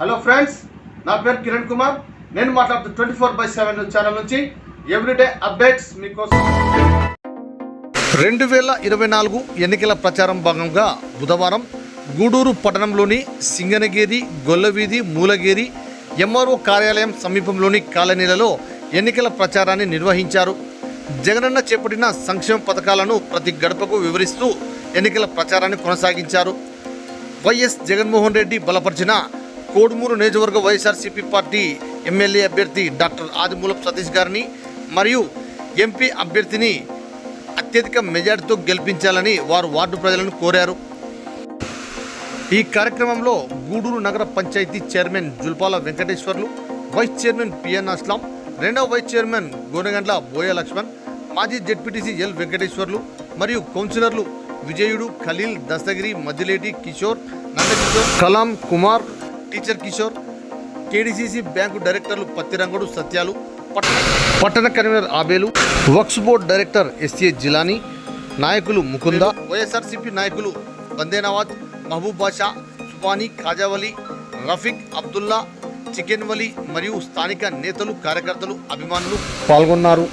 Hello friends నా పేరు కిరణ్ కుమార్. నేను మాట్లాడుతూ twenty four by seven channel నుంచి ఎవ్రీడే అప్డేట్స్ మీకోసం. రెండు వేల ఇరవై నాలుగు ఎన్నికల ప్రచారం భాగంగా బుధవారం గూడూరు పట్టణంలోని సింగనగిరి గొల్లవీధి మూలగిరి ఎంఆర్ఓ కార్యాలయం సమీపంలోని కాలనీలలో ఎన్నికల ప్రచారాన్ని నిర్వహించారు. జగనన్న చేపట్టిన సంక్షేమ పథకాలను ప్రతి గడపకు వివరిస్తూ ఎన్నికల ప్రచారాన్ని కొనసాగించారు. వైఎస్ జగన్మోహన్ రెడ్డి బలపరిచిన కోడుమూరు నియోజకవర్గ వైఎస్ఆర్సీపీ పార్టీ ఎమ్మెల్యే అభ్యర్థి డాక్టర్ ఆదిమూలపు సతీష్ గారిని మరియు ఎంపీ అభ్యర్థిని అత్యధిక మెజార్టీతో గెలిపించాలని వారు వార్డు ప్రజలను కోరారు. ఈ కార్యక్రమంలో గూడూరు నగర panchayat chairman Julpala Venkateswarlu vice chairman PN Aslam రెండవ వైస్ చైర్మన్ గోనగండ్ల బోయ లక్ష్మణ్ మాజీ జెడ్పీటీసీ ఎల్ వెంకటేశ్వర్లు మరియు కౌన్సిలర్లు Vijayudu Khaleel Dastagiri Maddileti Kishore Nandakishore Kalam Kumar teacher Kishore KDCC bank డైరెక్టర్లు పత్తిరంగుడు సత్యాలు పట్టణ convener Abel Waqf board director SA Jilani నాయకులు ముకుంద వైఎస్ఆర్సీపీ నాయకులు Bande Nawaz Mahaboob Basha Subhani Khajavali Rafiq Abdullah chicken Vali మరియు స్థానిక నేతలు కార్యకర్తలు అభిమానులు పాల్గొన్నారు.